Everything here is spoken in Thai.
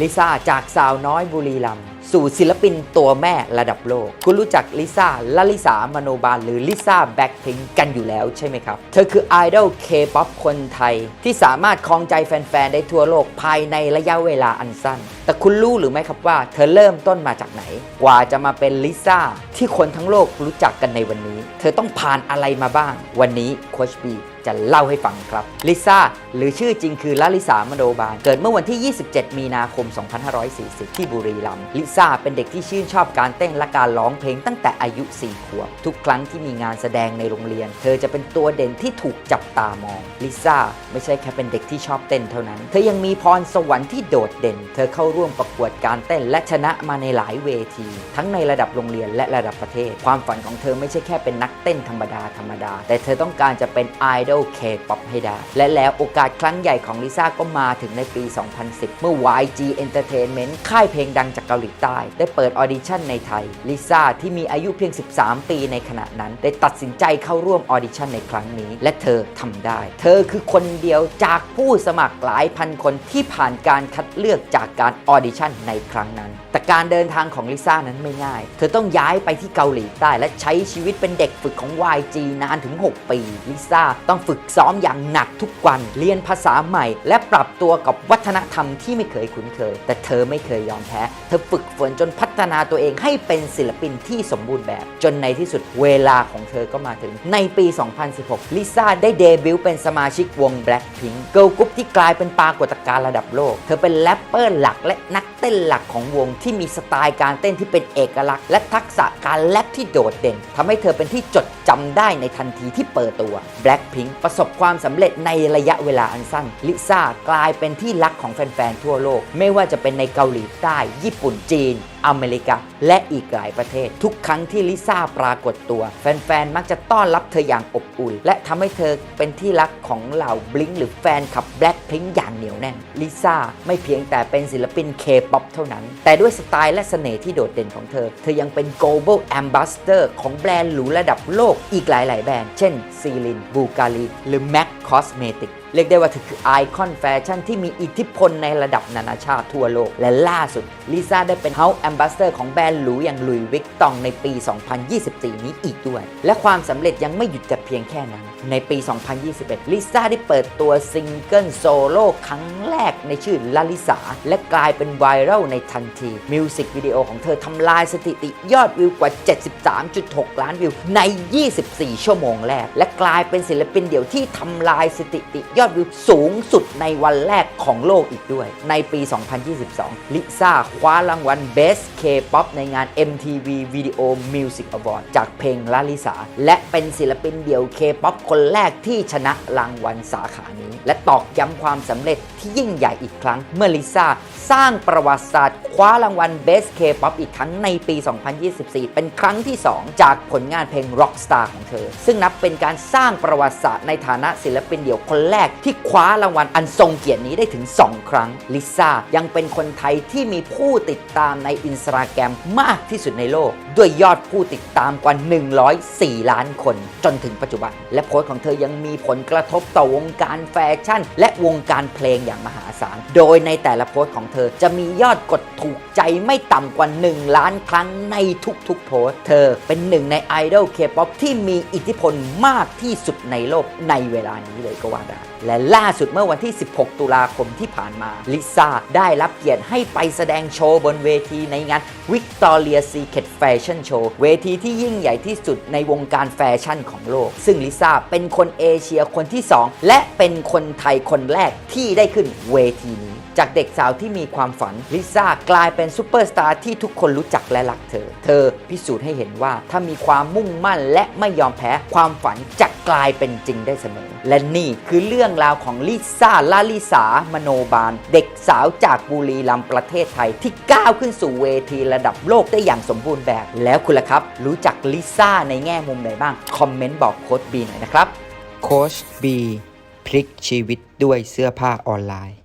ลิซ่าจากสาวน้อยบุรีรัมย์สู่ศิลปินตัวแม่ระดับโลก คุณรู้จักลิซ่าลลิสามโนบาลหรือลิซ่าแบ็คพิงกันอยู่แล้วใช่ไหมครับ เธอคือไอดอลเคป๊อปคนไทย ที่สามารถครองใจแฟน ๆ ได้ทั่วโลกภายในระยะเวลาอันสั้น แต่คุณรู้หรือไม่ครับว่าเธอเริ่มต้นมาจากไหน กว่าจะมาเป็นลิซ่าที่คนทั้งโลกรู้จักกันในวันนี้ เธอต้องผ่านอะไรมาบ้าง วันนี้โคชบี จะเล่าให้ฟังครับลิซ่าหรือชื่อจริงคือลาลิสามโนบาล เกิดเมื่อวันที่ 27 มีนาคม 2540 ที่บุรีรัมย์ลิซ่าเป็นเด็กที่ชื่นชอบการเต้นและการร้องเพลงตั้งแต่อายุ 4 ขวบ ทุกครั้งที่มีงานแสดงในโรงเรียน เธอจะเป็นตัวเด่นที่ถูกจับตามองลิซ่าไม่ใช่แค่เป็นเด็กที่ชอบเต้นเท่านั้น เธอยังมีพรสวรรค์ที่โดดเด่น เธอเข้าร่วมประกวดการเต้นและชนะมาในหลายเวที ทั้งในระดับโรงเรียนและระดับประเทศ ความฝันของเธอไม่ใช่แค่เป็นนักเต้นธรรมดาธรรมดา แต่เธอต้องการจะเป็นไอดอลเคป๊อปให้ได้ และแล้วโอกาสครั้งใหญ่ของลิซ่าก็มาถึงในปี 2010 เมื่อ YG Entertainment ค่ายเพลงดังจากเกาหลีใต้ ได้เปิดออดิชั่นในไทย ลิซ่าที่มีอายุเพียง 13 ปีในขณะนั้น ได้ตัดสินใจเข้าร่วมออดิชั่นในครั้งนี้ และเธอทำได้ เธอคือคนเดียวจากผู้สมัครหลายพันคนที่ผ่านการคัดเลือกจากการออดิชั่นในครั้งนั้น แต่การเดินทางของลิซ่านั้นไม่ง่าย เธอต้องย้ายไปที่เกาหลีใต้ และใช้ชีวิตเป็นเด็กฝึกของ YG นานถึง 6 ปี ลิซ่าต้องฝึกซ้อมอย่างหนักทุกวัน เรียนภาษาใหม่ และปรับตัวกับวัฒนธรรมที่ไม่เคยคุ้นเคย แต่เธอไม่เคยยอมแพ้ เธอฝึกฝนจนพัฒนาตัวเองให้เป็นศิลปินที่สมบูรณ์แบบ จนในที่สุดเวลาของเธอก็มาถึง ในปี 2016 ลิซ่าได้เดบิวต์เป็นสมาชิกวง Blackpink เกิร์ลกรุ๊ปที่กลายเป็นปรากฏการณ์ระดับโลก เธอเป็นแรปเปอร์หลักและนักเต้นหลักของวงที่มีสไตล์การเต้นที่เป็นเอกลักษณ์และทักษะการแรปที่โดดเด่นทำให้เธอเป็นที่จดจำได้ในทันทีที่เปิดตัว Blackpink ประสบความสำเร็จในระยะเวลาอันสั้น ลิซ่ากลายเป็นที่รักของแฟนๆทั่วโลก ไม่ว่าจะเป็นในเกาหลีใต้ ญี่ปุ่นจีน อเมริกา และอีกหลายประเทศ ทุกครั้งที่ลิซ่าปรากฏตัว แฟนๆ มักจะต้อนรับเธออย่างอบอุ่น และทำให้เธอเป็นที่รักของเหล่าบลิงหรือแฟนคลับแบล็คพิงอย่างเหนียวแน่นลิซ่าไม่เพียงแต่เป็นศิลปินเคป๊อปเท่านั้น แต่ด้วยสไตล์และเสน่ห์ที่โดดเด่นของเธอ เธอยังเป็น global ambassador ของแบรนด์หรูระดับโลกอีกหลาย ๆ แบรนด์ เช่นซีลินบูการีหรือ MAC Cosmetics เเรียกได้ว่าเธอคือไอคอนแฟชั่นที่มีอิทธิพลในระดับนานาชาติทั่วโลก และล่าสุดลิซ่าได้เป็น House Ambassador ของแบรนด์หรูอย่างลุยวิกตองในปี 2024 นี้อีกด้วย และความสำเร็จยังไม่หยุดแต่เพียงแค่นั้น ในปี 2021 ลิซ่าได้เปิดตัวซิงเกิลโซโล่ครั้งแรกในชื่อลาลิสาและกลายเป็นไวรัลในทันที มิวสิกวิดีโอของเธอทำลายสถิติยอดวิวกว่า 73.6 ล้านวิวใน 24 ชั่วโมงแรก และกลายเป็นศิลปินเดี่ยวที่ทำลายสถิติยอดวิวสูงสุดในวันแรกของโลกอีกด้วย ในปี 2022 ลิซ่าคว้ารางวัล Best K-POP ในงาน MTV Video Music Award จากเพลงลาลิสา และเป็นศิลปินเดี่ยว K-POP คนแรกที่ชนะรางวัลสาขานี้ และตอกย้ำความสำเร็จที่ยิ่งใหญ่อีกครั้งเมื่อลิซ่าสร้างประวัติศาสตร์คว้ารางวัล Best K-POP อีกครั้งในปี 2024 เป็นครั้งที่ 2 จากผลงานเพลง Rockstar ของเธอ ซึ่งนับเป็นการสร้างประวัติศาสตร์ในฐานะศิลปินเดี่ยวคนแรก ที่คว้ารางวัลอันทรงเกียรตินี้ได้ถึง 2 ครั้งลิซ่ายังเป็นคนไทยที่มีผู้ติดตามในอินสตาแกรมมากที่สุดในโลก ด้วยยอดผู้ติดตามกว่า 104 ล้านคน จนถึงปัจจุบัน และโพสต์ของเธอยังมีผลกระทบต่อวงการแฟชั่น และวงการเพลงอย่างมหาศาลโดยในแต่ละโพสต์ของเธอจะมียอดกดถูกใจไม่ต่ำกว่า 1 ล้านครั้งในทุกๆโพสเธอเป็นหนึ่งในไอดอลเคป๊อปที่มีอิทธิพลมากที่สุดในโลกในเวลานี้เลยก็ว่าได้และล่าสุดเมื่อวันที่ 16 ตุลาคมที่ผ่านมา ลิซ่าได้รับเกียรติให้ไปแสดงโชว์บนเวทีในงาน Victoria Secret Fashion Show เวทีที่ยิ่งใหญ่ที่สุดในวงการแฟชั่นของโลก ซึ่งลิซ่าเป็นคนเอเชียคนที่ 2 และเป็นคนไทยคนแรกที่ได้ขึ้นเวทีนี้ จากเด็กสาวที่มีความฝันลิซ่ากลายเป็นซูเปอร์สตาร์ที่ทุกคนรู้จักและรักเธอ เธอพิสูจน์ให้เห็นว่าถ้ามีความมุ่งมั่นและไม่ยอมแพ้ความฝันจะกลายเป็นจริงได้เสมอ และนี่คือเรื่องราวของลิซ่าลาลิสามโนบาล เด็กสาวจากบุรีรัมย์ประเทศไทยที่ก้าวขึ้นสู่เวทีระดับโลกได้อย่างสมบูรณ์แบบ แล้วคุณล่ะครับ รู้จักลิซ่าในแง่มุมไหนบ้าง คอมเมนต์บอกโค้ดบีหน่อยนะครับโค้ชบีพลิกชีวิตด้วยเสื้อผ้าออนไลน์